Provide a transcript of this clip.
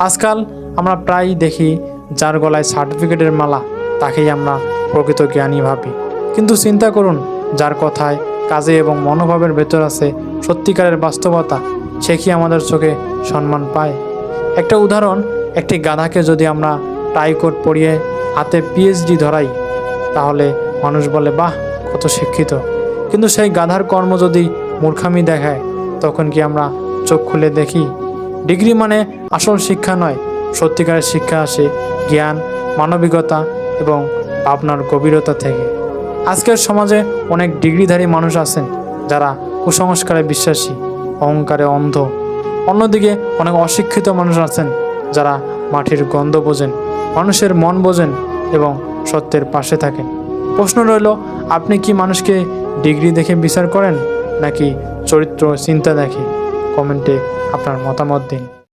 আজকাল আমরা প্রায়ই দেখি যার গলায় সার্টিফিকেটের মালা, তাকেই আমরা প্রকৃত জ্ঞানী ভাবি। কিন্তু চিন্তা করুন, যার কথায়, কাজে এবং মনোভাবের ভেতর আছে সত্যিকারের বাস্তবতা, সে কি আমাদের চোখে সম্মান পায়? একটা উদাহরণ, একটি গাধাকে যদি আমরা টাইকোট পরিয়ে হাতে পিএইচডি ধরাই, তাহলে মানুষ বলে, বাহ, কত শিক্ষিত। কিন্তু সেই গাধার কর্ম যদি মূর্খামি দেখায়, তখন কি আমরা চোখ খুলে দেখি? ডিগ্রি মানে আসল শিক্ষা নয়। সত্যিকারের শিক্ষা আসে জ্ঞান, মানবিকতা এবং আপনার গভীরতা থেকে। আজকের সমাজে অনেক ডিগ্রিধারী মানুষ আছেন যারা কুসংস্কারে বিশ্বাসী, অহংকারে অন্ধ। অন্যদিকে অনেক অশিক্ষিত মানুষ আছেন যারা মাটির গন্ধ বোঝেন, মানুষের মন বোঝেন এবং সত্যের পাশে থাকেন। প্রশ্ন রইল, আপনি কি মানুষকে ডিগ্রি দেখে বিচার করেন নাকি চরিত্র চিন্তা দেখে? কমেন্টে আপনার মতামত দিন।